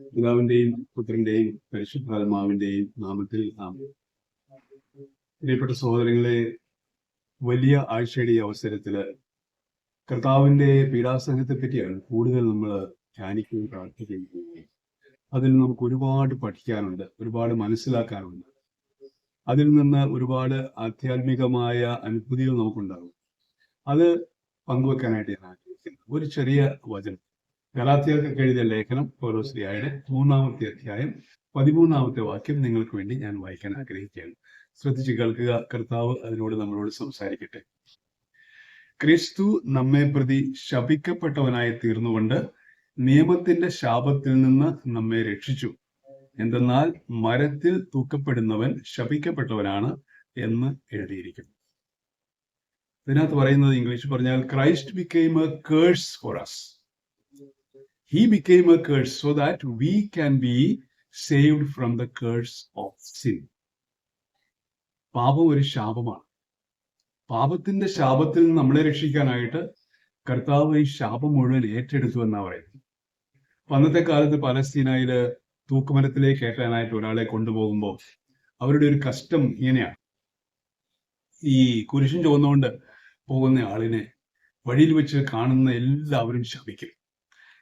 പിതാവിന്റെയും പുത്രന്റെയും പരിശുദ്ധാത്മാവിന്റെയും നാമത്തിൽ നാം പ്രിയപ്പെട്ട സഹോദരങ്ങളെ വലിയ ആഴ്ചയുടെ അവസരത്തിൽ കർത്താവിന്റെ പീഡാസംഘത്തെ പറ്റിയാണ് കൂടുതൽ നമ്മൾ ധ്യാനിക്കുകയും പ്രാർത്ഥിക്കുകയും അതിൽ നമുക്ക് ഒരുപാട് പഠിക്കാനുണ്ട് ഒരുപാട് മനസ്സിലാക്കാനുണ്ട്. അതിൽ നിന്ന് ഒരുപാട് ആധ്യാത്മികമായ അനുഭൂതികൾ നമുക്കുണ്ടാകും. അത് പങ്കുവെക്കാനായിട്ട് ഞാൻ ആഗ്രഹിക്കുന്നു. ഒരു ചെറിയ വചനം. ഗലാത്തിയർക്ക് എഴുതിയ ലേഖനം പൗലോസ്ലിയായുടെ മൂന്നാമത്തെ അധ്യായം പതിമൂന്നാമത്തെ വാക്യം നിങ്ങൾക്ക് വേണ്ടി ഞാൻ വായിക്കാൻ ആഗ്രഹിക്കുകയാണ്. ശ്രദ്ധിച്ച് കേൾക്കുക. കർത്താവ് അതിനോട് നമ്മളോട് സംസാരിക്കട്ടെ. ക്രിസ്തു നമ്മെ പ്രതി ശപിക്കപ്പെട്ടവനായി തീർന്നുകൊണ്ട് നിയമത്തിന്റെ ശാപത്തിൽ നിന്ന് നമ്മെ രക്ഷിച്ചു. എന്തെന്നാൽ മരത്തിൽ തൂക്കപ്പെടുന്നവൻ ശപിക്കപ്പെട്ടവനാണ് എന്ന് എഴുതിയിരിക്കുന്നു. ഇതിനകത്ത് പറയുന്നത് ഇംഗ്ലീഷ് പറഞ്ഞാൽ Christ became a curse for us he became a curse so that we can be saved from the curse of sin. പാപം ഒരു ശാപമാണ്. പാപത്തിന്റെ ശാപത്തിൽ നിന്ന് നമ്മളെ രക്ഷിക്കാനായിട്ട് കർത്താവ് ഈ ശാപം മുഴുവൻ ഏറ്റെടുത്തു എന്നാ പറയുന്നത്. അപ്പൊ അന്നത്തെ കാലത്ത് പലസ്തീനയിൽ തൂക്കുമരത്തിലേക്ക് കയറ്റാനായിട്ട് ഒരാളെ കൊണ്ടുപോകുമ്പോൾ അവരുടെ ഒരു കഷ്ടം ഇങ്ങനെയാണ്. ഈ കുരിശും ചുവന്നുകൊണ്ട് പോകുന്ന ആളിനെ വഴിയിൽ വെച്ച് കാണുന്ന എല്ലാവരും ശപിക്കും.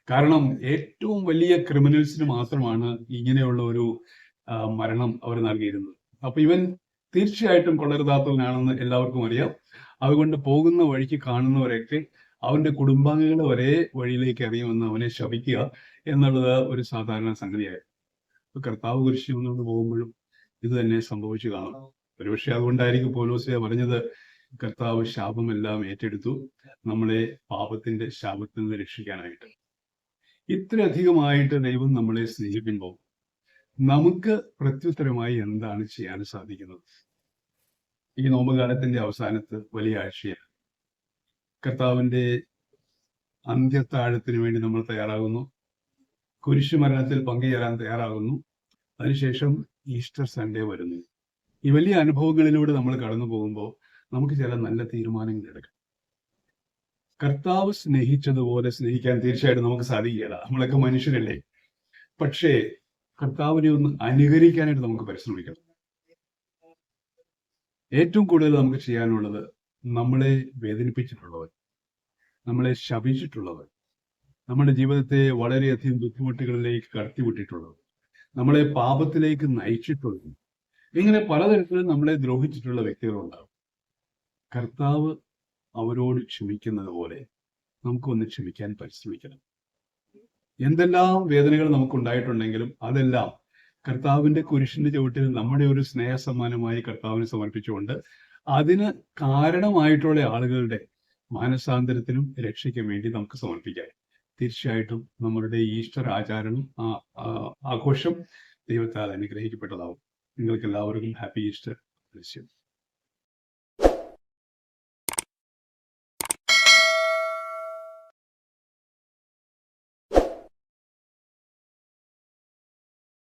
കാരണം ഏറ്റവും വലിയ ക്രിമിനൽസിന് മാത്രമാണ് ഇങ്ങനെയുള്ള ഒരു മരണം അവർ നൽകിയിരുന്നത്. അപ്പൊ ഇവൻ തീർച്ചയായിട്ടും കൊള്ളരുതാത്തവനാണെന്ന് എല്ലാവർക്കും അറിയാം. അതുകൊണ്ട് പോകുന്ന വഴിക്ക് കാണുന്നവരെയൊക്കെ അവന്റെ കുടുംബാംഗങ്ങൾ ഒരേ വഴിയിലേക്ക് അറിയുമെന്ന് അവനെ ശപിക്കുക എന്നുള്ളത് ഒരു സാധാരണ സംഗതിയായിരുന്നു. കർത്താവ് കുരിശി വന്നുകൊണ്ട് പോകുമ്പോഴും ഇത് തന്നെ സംഭവിച്ചു കാണും. ഒരുപക്ഷെ അതുകൊണ്ടായിരിക്കും പോലോസിയ പറഞ്ഞത് കർത്താവ് ശാപമെല്ലാം ഏറ്റെടുത്തു നമ്മളെ പാപത്തിന്റെ ശാപത്തിൽ നിന്ന് രക്ഷിക്കാനായിട്ട്. ഇത്രയധികമായിട്ട് ദൈവം നമ്മളെ സ്നേഹിക്കുമ്പോൾ നമുക്ക് പ്രത്യുത്തരമായി എന്താണ് ചെയ്യാൻ സാധിക്കുന്നത്? ഈ നോമ്പുകാലത്തിന്റെ അവസാനത്ത് വലിയ ആഴ്ചയാണ്. കർത്താവിന്റെ അന്ത്യത്താഴത്തിന് വേണ്ടി നമ്മൾ തയ്യാറാകുന്നു. കുരിശു മരണത്തിൽ പങ്കുചേരാൻ തയ്യാറാകുന്നു. അതിനുശേഷം ഈസ്റ്റർ സൺഡേ വരുന്നു. ഈ വലിയ അനുഭവങ്ങളിലൂടെ നമ്മൾ കടന്നു പോകുമ്പോൾ നമുക്ക് ചില നല്ല തീരുമാനങ്ങൾ എടുക്കാം. കർത്താവ് സ്നേഹിച്ചതുപോലെ സ്നേഹിക്കാൻ തീർച്ചയായിട്ടും നമുക്ക് സാധിക്കുകയില്ല. നമ്മളൊക്കെ മനുഷ്യരല്ലേ? പക്ഷേ കർത്താവിനെ ഒന്ന് അനുകരിക്കാനായിട്ട് നമുക്ക് പരിശ്രമിക്കണം. ഏറ്റവും കൂടുതൽ നമുക്ക് ചെയ്യാനുള്ളത് നമ്മളെ വേദനിപ്പിച്ചിട്ടുള്ളവർ നമ്മളെ ശപിച്ചിട്ടുള്ളവർ നമ്മുടെ ജീവിതത്തെ വളരെയധികം ബുദ്ധിമുട്ടുകളിലേക്ക് കടത്തിവിട്ടിട്ടുള്ളവർ നമ്മളെ പാപത്തിലേക്ക് നയിച്ചിട്ടുള്ളവർ ഇങ്ങനെ പലതരത്തിലും നമ്മളെ ദ്രോഹിച്ചിട്ടുള്ള വ്യക്തികളുണ്ടാവും കർത്താവ് അവരോട് ക്ഷമിക്കുന്നത് പോലെ നമുക്കൊന്ന് ക്ഷമിക്കാൻ പരിശ്രമിക്കണം. എന്തെല്ലാം വേദനകൾ നമുക്ക് ഉണ്ടായിട്ടുണ്ടെങ്കിലും അതെല്ലാം കർത്താവിന്റെ കുരിശിന്റെ ചുവട്ടിൽ നമ്മുടെ ഒരു സ്നേഹ സമ്മാനമായി കർത്താവിനെ സമർപ്പിച്ചുകൊണ്ട് അതിന് കാരണമായിട്ടുള്ള ആളുകളുടെ മാനസാന്തരത്തിനും രക്ഷയ്ക്കും വേണ്ടി നമുക്ക് സമർപ്പിക്കാം. തീർച്ചയായിട്ടും നമ്മളുടെ ഈസ്റ്റർ ആചാരണം ആഘോഷം ദൈവത്താൽ അനുഗ്രഹിക്കപ്പെട്ടതാവും. നിങ്ങൾക്ക് എല്ലാവർക്കും ഹാപ്പി ഈസ്റ്റർ. ദൃശ്യം